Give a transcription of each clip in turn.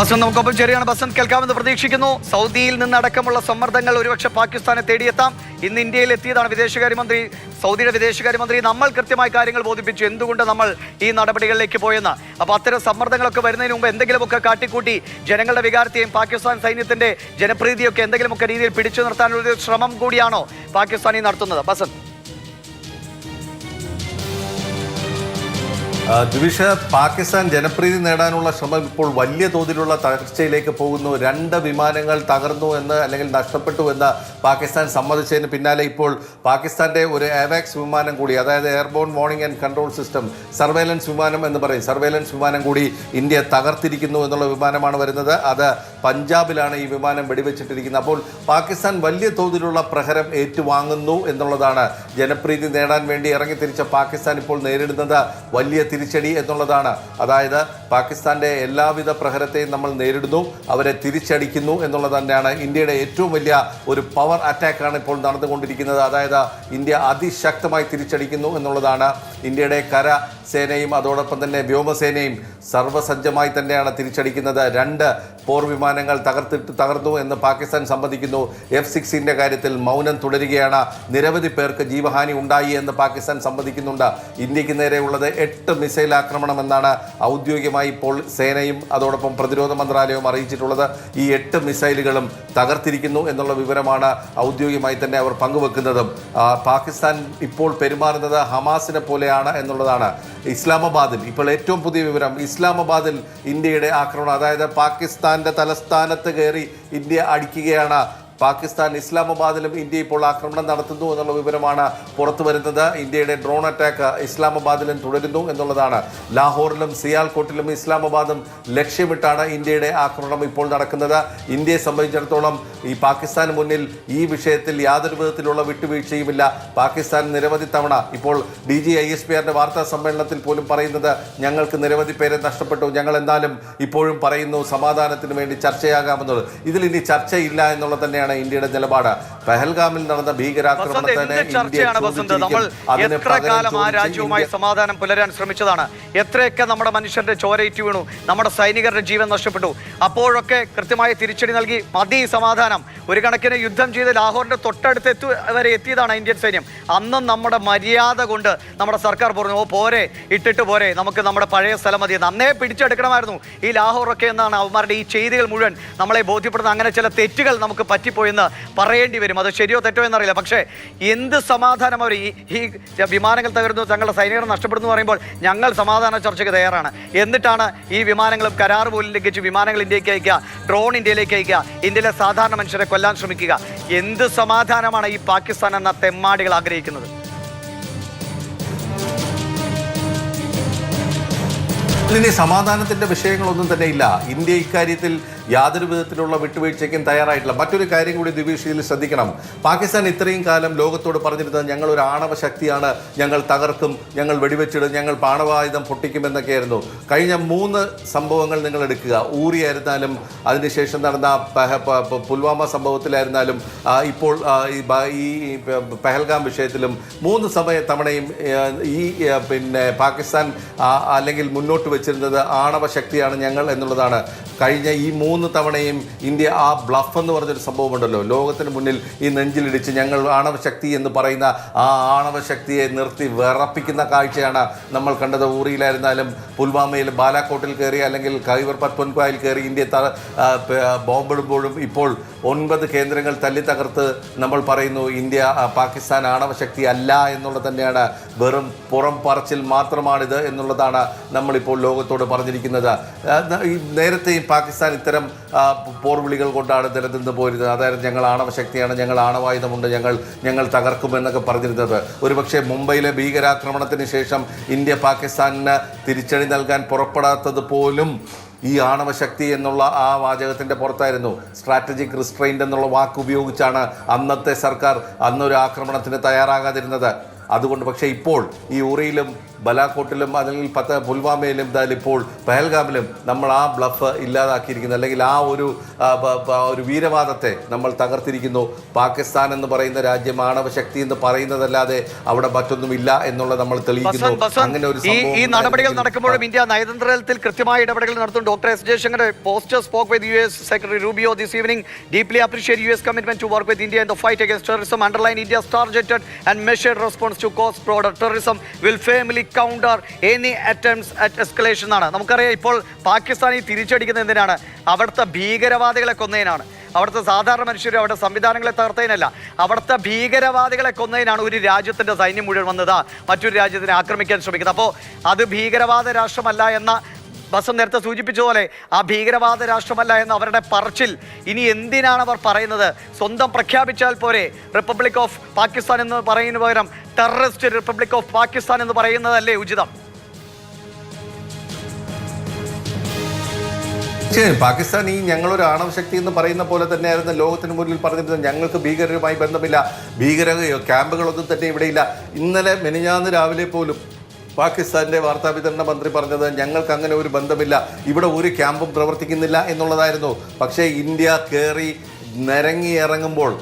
ബസന്ത് നമുക്കൊപ്പം ചേരുകയാണ്. ബസന്ത് കേൾക്കാമെന്ന് പ്രതീക്ഷിക്കുന്നു. സൗദിയിൽ നിന്നടക്കമുള്ള സമ്മർദ്ദങ്ങൾ ഒരുപക്ഷെ പാകിസ്ഥാനെ തേടിയെത്താം. ഇന്ന് ഇന്ത്യയിൽ എത്തിയതാണ് വിദേശകാര്യമന്ത്രി. സൗദിയുടെ വിദേശകാര്യമന്ത്രി നമ്മൾ കൃത്യമായി കാര്യങ്ങൾ ബോധിപ്പിച്ചു. എന്തുകൊണ്ട് നമ്മൾ ഈ നടപടികളിലേക്ക് പോയെന്ന്. അപ്പോൾ അത്തരം സമ്മർദ്ദങ്ങളൊക്കെ വരുന്നതിന് മുമ്പ് എന്തെങ്കിലുമൊക്കെ കാട്ടിക്കൂട്ടി ജനങ്ങളുടെ വികാരത്തെയും പാകിസ്ഥാൻ സൈന്യത്തിന്റെ ജനപ്രീതിയൊക്കെ എന്തെങ്കിലുമൊക്കെ രീതിയിൽ പിടിച്ചു നിർത്താനുള്ള ശ്രമം കൂടിയാണോ പാകിസ്ഥാനിൽ നടത്തുന്നത്? ബസന്ത്. ദ്വിഷ പാകിസ്ഥാൻ ജനപ്രീതി നേടാനുള്ള ശ്രമം ഇപ്പോൾ വലിയ തോതിലുള്ള തകർച്ചയിലേക്ക് പോകുന്നു. രണ്ട് വിമാനങ്ങൾ തകർന്നു എന്ന് അല്ലെങ്കിൽ നഷ്ടപ്പെട്ടു എന്ന് പാകിസ്ഥാൻ സമ്മതിച്ചതിന് പിന്നാലെ ഇപ്പോൾ പാകിസ്ഥാന്റെ ഒരു എവാക്സ് വിമാനം കൂടി അതായത് airborne warning and control system surveillance വിമാനം എന്ന് പറയും. സർവേലൻസ് വിമാനം കൂടി ഇന്ത്യ തകർത്തിരിക്കുന്നു എന്നുള്ള വിമാനമാണ് വരുന്നത്. അത് പഞ്ചാബിലാണ് ഈ വിമാനം വെടിവെച്ചിട്ടിരിക്കുന്നത്. അപ്പോൾ പാകിസ്ഥാൻ വലിയ തോതിലുള്ള പ്രഹരം ഏറ്റുവാങ്ങുന്നു എന്നുള്ളതാണ് ജനപ്രീതി നേടാൻ വേണ്ടി ഇറങ്ങി തിരിച്ച പാകിസ്ഥാൻ ഇപ്പോൾ നേരിടുന്നത് വലിയ തിരിച്ചടി എന്നുള്ളതാണ്. അതായത് പാകിസ്ഥാന്റെ എല്ലാവിധ പ്രഹരത്തെയും നമ്മൾ നേരിടുന്നു അവരെ തിരിച്ചടിക്കുന്നു എന്നുള്ളത് തന്നെയാണ് ഇന്ത്യയുടെ ഏറ്റവും വലിയ ഒരു പവർ അറ്റാക്കാണ് ഇപ്പോൾ നടന്നുകൊണ്ടിരിക്കുന്നത്. അതായത് ഇന്ത്യ അതിശക്തമായി തിരിച്ചടിക്കുന്നു എന്നുള്ളതാണ് ഇന്ത്യയുടെ കര സേനയും അതോടൊപ്പം തന്നെ വ്യോമസേനയും സർവസജ്ജമായി തന്നെയാണ് തിരിച്ചടിക്കുന്നത്. രണ്ട് പോർ വിമാനങ്ങൾ തകർത്തിട്ട് തകർന്നു എന്ന് പാകിസ്ഥാൻ സമ്മതിക്കുന്നു. എഫ് സിക്സിന്റെ കാര്യത്തിൽ മൗനം തുടരുകയാണ്. നിരവധി പേർക്ക് ജീവഹാനി ഉണ്ടായി എന്ന് പാകിസ്ഥാൻ സമ്മതിക്കുന്നുണ്ട്. ഇന്ത്യയ്ക്ക് നേരെയുള്ളത് എട്ട് മിസൈൽ ആക്രമണമെന്നാണ് ഔദ്യോഗികമായി ഇപ്പോൾ സേനയും അതോടൊപ്പം പ്രതിരോധ മന്ത്രാലയവും അറിയിച്ചിട്ടുള്ളത്. ഈ എട്ട് മിസൈലുകളും തകർത്തിരിക്കുന്നു എന്നുള്ള വിവരമാണ് ഔദ്യോഗികമായി തന്നെ അവർ പങ്കുവെക്കുന്നതും. പാകിസ്ഥാൻ ഇപ്പോൾ പെരുമാറുന്നത് ഹമാസിനെ പോലെയാണ് എന്നുള്ളതാണ് ഇസ്ലാമാബാദിൽ. ഇപ്പോൾ ഏറ്റവും പുതിയ വിവരം ഇസ്ലാമാബാദിൽ ഇന്ത്യയുടെ ആക്രമണം അതായത് പാകിസ്ഥാന്റെ തലസ്ഥാനത്ത് കയറി ഇന്ത്യ അടിക്കുകയാണ് പാകിസ്ഥാൻ ഇസ്ലാമാബാദിലും ഇന്ത്യ ഇപ്പോൾ ആക്രമണം നടത്തുന്നു എന്നുള്ള വിവരമാണ് പുറത്തു വരുന്നത്. ഇന്ത്യയുടെ ഡ്രോൺ അറ്റാക്ക് ഇസ്ലാമാബാദിലും തുടരുന്നു എന്നുള്ളതാണ്. ലാഹോറിലും സിയാൽകോട്ടിലും ഇസ്ലാമാബാദും ലക്ഷ്യമിട്ടാണ് ഇന്ത്യയുടെ ആക്രമണം ഇപ്പോൾ നടക്കുന്നത്. ഇന്ത്യയെ സംബന്ധിച്ചിടത്തോളം ഈ പാകിസ്ഥാന് മുന്നിൽ ഈ വിഷയത്തിൽ യാതൊരു വിധത്തിലുള്ള വിട്ടുവീഴ്ചയുമില്ല. പാകിസ്ഥാൻ നിരവധി തവണ ഇപ്പോൾ D G I S P ആറിന്റെ വാർത്താ സമ്മേളനത്തിൽ പോലും പറയുന്നത് ഞങ്ങൾക്ക് നിരവധി പേരെ നഷ്ടപ്പെട്ടു. ഞങ്ങൾ എന്തായാലും ഇപ്പോഴും പറയുന്നു സമാധാനത്തിന് വേണ്ടി ചർച്ചയാകാമെന്നുള്ളത്. ഇതിൽ ഇനി ചർച്ചയില്ല എന്നുള്ളത് തന്നെയാണ് ഇന്ത്യയുടെ നിലപാട്. പെഹൽഗാമിൽ നടന്ന ഭീകരാക്രമണത്തിന്. അതിന് എത്ര കാലം ആ രാജ്യവുമായി സമാധാനം പുലരാൻ ശ്രമിച്ചതാണ്. എത്രയൊക്കെ നമ്മുടെ മനുഷ്യന്റെ ചോരയിറ്റ് വീണു നമ്മുടെ സൈനികരുടെ ജീവൻ നഷ്ടപ്പെട്ടു. അപ്പോഴൊക്കെ കൃത്യമായ തിരിച്ചടി നൽകി മതി സമാധാനം. ഒരു കണക്കിന് യുദ്ധം ചെയ്ത് ലാഹോറിന്റെ തൊട്ടടുത്ത് എത്തു വരെ എത്തിയതാണ് ഇന്ത്യൻ സൈന്യം. അന്നും നമ്മുടെ മര്യാദ കൊണ്ട് നമ്മുടെ സർക്കാർ പറഞ്ഞു ഓ പോരെ ഇട്ടിട്ട് പോരെ നമുക്ക് നമ്മുടെ പഴയ സ്ഥലം മതി. നന്നേ പിടിച്ചെടുക്കണമായിരുന്നു ഈ ലാഹോറൊക്കെ എന്നാണ് അവന്മാരുടെ ഈ ചെയ്തികൾ മുഴുവൻ. നമ്മളെ ബോധ്യപ്പെടുന്ന അങ്ങനെ ചില തെറ്റുകൾ നമുക്ക് പറ്റിപ്പോയെന്ന് പറയേണ്ടി വരും. അത് ശരിയോ തെറ്റോ എന്നറിയില്ല. പക്ഷേ എന്ത് സമാധാനം അവർ ഈ വിമാനങ്ങൾ തകരുന്നു തങ്ങളുടെ സൈനികർ നഷ്ടപ്പെടുന്നു എന്ന് പറയുമ്പോൾ ഞങ്ങൾ സമാധാന ചർച്ചയ്ക്ക് തയ്യാറാണ്. എന്നിട്ടാണ് ഈ വിമാനങ്ങളും കരാർ പോലും ലംഘിച്ച് വിമാനങ്ങൾ ഇന്ത്യയ്ക്ക് അയക്കുക ഡ്രോൺ ഇന്ത്യയിലേക്ക് അയക്കുക ഇന്ത്യയിലെ സാധാരണ മനുഷ്യരെ കൊല്ലാൻ ശ്രമിക്കുക. എന്ത് സമാധാനമാണ് ഈ പാകിസ്ഥാൻ എന്ന തെമ്മാടികൾ ആഗ്രഹിക്കുന്നത്? ഇനി സമാധാനത്തിന്റെ വിഷയങ്ങളൊന്നും തന്നെ ഇല്ല. ഇന്ത്യ ഇക്കാര്യത്തിൽ യാതൊരു വിധത്തിലുള്ള വിട്ടുവീഴ്ചയ്ക്കും തയ്യാറായിട്ടില്ല. മറ്റൊരു കാര്യം കൂടി ദിവിഷയിൽ ശ്രദ്ധിക്കണം. പാകിസ്ഥാൻ ഇത്രയും കാലം ലോകത്തോട് പറഞ്ഞിരുന്നത് ഞങ്ങൾ ഒരു ആണവ ശക്തിയാണ് ഞങ്ങൾ തകർക്കും ഞങ്ങൾ വെടിവെച്ചിടും ഞങ്ങൾ പാണവായുധം പൊട്ടിക്കുമെന്നൊക്കെയായിരുന്നു കഴിഞ്ഞ മൂന്ന് സംഭവങ്ങൾ നിങ്ങൾ എടുക്കുക. ഊറിയായിരുന്നാലും അതിനുശേഷം നടന്ന പുൽവാമ സംഭവത്തിലായിരുന്നാലും ഇപ്പോൾ ഈ പെഹൽഗാം വിഷയത്തിലും മൂന്ന് സമയ തവണയും ഈ പിന്നെ പാകിസ്ഥാൻ അല്ലെങ്കിൽ മുന്നോട്ട് വെച്ചിരുന്നത് ആണവ ശക്തിയാണ് ഞങ്ങൾ എന്നുള്ളതാണ്. കഴിഞ്ഞ ഈ മൂന്ന് തവണയും ഇന്ത്യ ആ ബ്ലഫ് എന്ന് പറഞ്ഞൊരു സംഭവമുണ്ടല്ലോ. ലോകത്തിന് മുന്നിൽ ഈ നെഞ്ചിലിടിച്ച് ഞങ്ങൾ ആണവശക്തി എന്ന് പറയുന്ന ആ ആണവശക്തിയെ നിർത്തി വിറപ്പിക്കുന്ന കാഴ്ചയാണ് നമ്മൾ കണ്ടത്. ഊറിയിലായിരുന്നാലും പുൽവാമയിൽ ബാലാക്കോട്ടിൽ കയറി അല്ലെങ്കിൽ കൈവർ പത്മൻപായിൽ കയറി ഇന്ത്യ ബോംബിടുമ്പോഴും ഇപ്പോൾ ഒൻപത് കേന്ദ്രങ്ങൾ തല്ലി തകർത്ത് നമ്മൾ പറയുന്നു ഇന്ത്യ പാകിസ്ഥാൻ ആണവശക്തി അല്ല എന്നുള്ളത് തന്നെയാണ്. വെറും പുറം പറച്ചിൽ മാത്രമാണിത് എന്നുള്ളതാണ് നമ്മളിപ്പോൾ ലോകത്തോട് പറഞ്ഞിരിക്കുന്നത്. നേരത്തെയും പാകിസ്ഥാൻ ഇത്തരം ആ, പോർവിളികൾ കൊണ്ടാണ് നിലനിന്ന് പോരുന്നത്. അതായത് ഞങ്ങൾ ആണവ ശക്തിയാണ് ഞങ്ങൾ ആണവായുധമുണ്ട് ഞങ്ങൾ ഞങ്ങൾ തകർക്കുമെന്നൊക്കെ പറഞ്ഞിരുന്നത്. ഒരുപക്ഷെ മുംബൈയിലെ ഭീകരാക്രമണത്തിന് ശേഷം ഇന്ത്യ പാകിസ്ഥാനിന് തിരിച്ചടി നൽകാൻ പുറപ്പെടാത്തത് പോലും ഈ ആണവശക്തി എന്നുള്ള ആ വാചകത്തിന്റെ പുറത്തായിരുന്നു. സ്ട്രാറ്റജിക് റിസ്ട്രെയിന്റ് എന്നുള്ള വാക്ക് ഉപയോഗിച്ചാണ് അന്നത്തെ സർക്കാർ അന്നൊരു ആക്രമണത്തിന് തയ്യാറാകാതിരുന്നത്. അതുകൊണ്ട് പക്ഷേ ഇപ്പോൾ ഈ ഉറിയിലും ബലാക്കോട്ടിലും അല്ലെങ്കിൽ പത്ത് പുൽവാമയിലും എന്തായാലും ഇപ്പോൾ പെഹൽഗാമിലും നമ്മൾ ആ ബ്ലഫ് ഇല്ലാതാക്കിയിരിക്കുന്നു. അല്ലെങ്കിൽ ആ ഒരു ഒരു വീരവാദത്തെ നമ്മൾ തകർത്തിരിക്കുന്നു. പാകിസ്ഥാൻ എന്ന് പറയുന്ന രാജ്യം ആണവശക്തി എന്ന് പറയുന്നതല്ലാതെ അവിടെ മറ്റൊന്നുമില്ല എന്നുള്ളത് നമ്മൾ തെളിയിക്കുന്നു. അങ്ങനെ ഒരു ഈ നടപടികൾ നടക്കുമ്പോഴും ഇന്ത്യ നയതന്ത്രത്തിൽ കൃത്യമായ ഇടപെടലുകൾ നടത്തും doctor S Jaishankar posted spoke with U S secretary Rubio this evening deeply appreciate U S commitment to work with India in the fight against terrorism underline India's targeted and measured response to cost border terrorism will firmly counter any attempts at escalation എന്നാണ്. നമുക്കറിയാം ഇപ്പോൾ പാകിസ്ഥാൻ ഈ തിരിച്ചടിക്കുന്നത് എന്തിനാണ്? അവിടുത്തെ ഭീകരവാദികളെ കൊന്നതിനാണ്. അവിടുത്തെ സാധാരണ മനുഷ്യർ അവിടെ സംവിധാനങ്ങളെ തകർത്തതിനല്ല. അവിടുത്തെ ഭീകരവാദികളെ കൊന്നതിനാണ് ഒരു രാജ്യത്തിന്റെ സൈന്യം മുഴുവൻ വന്നത്. മറ്റൊരു രാജ്യത്തിനെ ആക്രമിക്കാൻ ശ്രമിക്കുന്നത്. അപ്പോൾ അത് ഭീകരവാദ രാഷ്ട്രമല്ല എന്ന ബസം നേരത്തെ സൂചിപ്പിച്ചതുപോലെ ആ ഭീകരവാദ രാഷ്ട്രമല്ല എന്ന അവരുടെ പറച്ചിൽ. ഇനി എന്തിനാണ് അവർ പറയുന്നത്? സ്വന്തം പ്രഖ്യാപിച്ചാൽ പോരെ. റിപ്പബ്ലിക് ഓഫ് പാകിസ്ഥാൻ എന്ന് പറയുന്ന പകരം ടെററിസ്റ്റ് റിപ്പബ്ലിക് ഓഫ് പാകിസ്ഥാൻ എന്ന് പറയുന്നതല്ലേ ഉചിതം. പാകിസ്ഥാൻ ഈ ഞങ്ങളൊരു ആണവശക്തി എന്ന് പറയുന്ന പോലെ തന്നെയായിരുന്നു ലോകത്തിന് മുന്നിൽ പറഞ്ഞിരുന്നത്. ഞങ്ങൾക്ക് ഭീകരരുമായി ബന്ധമില്ല. ഭീകര ക്യാമ്പുകളൊന്നും തന്നെ ഇവിടെയില്ല ഇന്നലെ മെനിഞ്ഞാന്ന് രാവിലെ പോലും പാകിസ്ഥാന്റെ വാർത്താ വിതരണ മന്ത്രി പറഞ്ഞത് ഞങ്ങൾക്ക് അങ്ങനെ ഒരു ബന്ധമില്ല. ഇവിടെ ഒരു ക്യാമ്പും പ്രവർത്തിക്കുന്നില്ല എന്നുള്ളതായിരുന്നു. പക്ഷേ ഇന്ത്യ കയറി നിരങ്ങി ഇറങ്ങുമ്പോൾ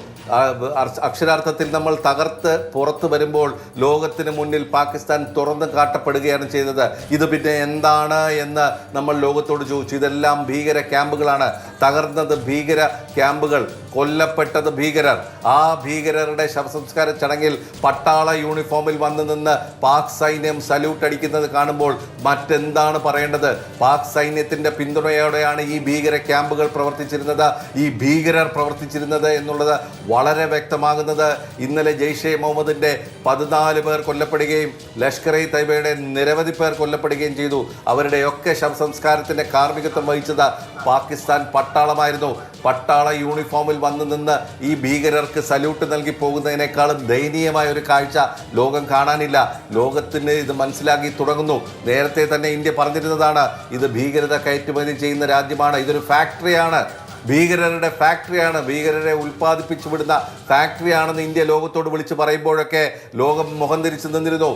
അക്ഷരാർത്ഥത്തിൽ നമ്മൾ തകർത്ത് പുറത്തു വരുമ്പോൾ ലോകത്തിന് മുന്നിൽ പാകിസ്ഥാൻ തുറന്നു കാട്ടപ്പെടുകയാണ് ചെയ്തത്. ഇത് പിന്നെ എന്താണ് എന്ന് നമ്മൾ ലോകത്തോട് ചോദിച്ചു. ഇതെല്ലാം ഭീകര ക്യാമ്പുകളാണ്. തകർന്നത് ഭീകര ക്യാമ്പുകൾ കൊല്ലപ്പെട്ടത് ഭീകരർ. ആ ഭീകരരുടെ ശവസംസ്കാര ചടങ്ങിൽ പട്ടാള യൂണിഫോമിൽ വന്നു നിന്ന് പാക് സൈന്യം സല്യൂട്ട് അടിക്കുന്നത് കാണുമ്പോൾ മറ്റെന്താണ് പറയേണ്ടത്? പാക് സൈന്യത്തിന്റെ പിന്തുണയോടെയാണ് ഈ ഭീകര ക്യാമ്പുകൾ പ്രവർത്തിച്ചിരുന്നത്. ഈ ഭീകരർ പ്രവർത്തിച്ചിരുന്നത് എന്നുള്ളത് വളരെ വ്യക്തമാകുന്നത് ഇന്നലെ ജെയ്ഷെ മുഹമ്മദിന്റെ പതിനാല് പേർ കൊല്ലപ്പെടുകയും ലഷ്കർ ഇ തൈബയുടെ നിരവധി പേർ കൊല്ലപ്പെടുകയും ചെയ്തു. അവരുടെയൊക്കെ ശവസംസ്കാരത്തിന്റെ കാർമ്മികത്വം വഹിച്ചത് പാകിസ്ഥാൻ പട്ടാളമായിരുന്നു. പട്ടാള യൂണിഫോമിൽ വന്നു നിന്ന് ഈ ഭീകരർക്ക് സല്യൂട്ട് നൽകി പോകുന്നതിനേക്കാളും ദയനീയമായ ഒരു കാഴ്ച ലോകം കാണാനില്ല. ലോകത്തിന് ഇത് മനസ്സിലാക്കി തുടങ്ങുന്നു. നേരത്തെ തന്നെ ഇന്ത്യ പറഞ്ഞിരുന്നതാണ് ഇത് ഭീകരത കയറ്റുമതി ചെയ്യുന്ന രാജ്യമാണ് ഇതൊരു ഫാക്ടറിയാണ് ഭീകരരുടെ ഫാക്ടറിയാണ്. ഭീകരരെ ഉൽപ്പാദിപ്പിച്ചു വിടുന്ന ഫാക്ടറിയാണെന്ന് ഇന്ത്യ ലോകത്തോട് വിളിച്ചു പറയുമ്പോഴൊക്കെ ലോകം മുഖം തിരിച്ചു നിന്നിരുന്നു.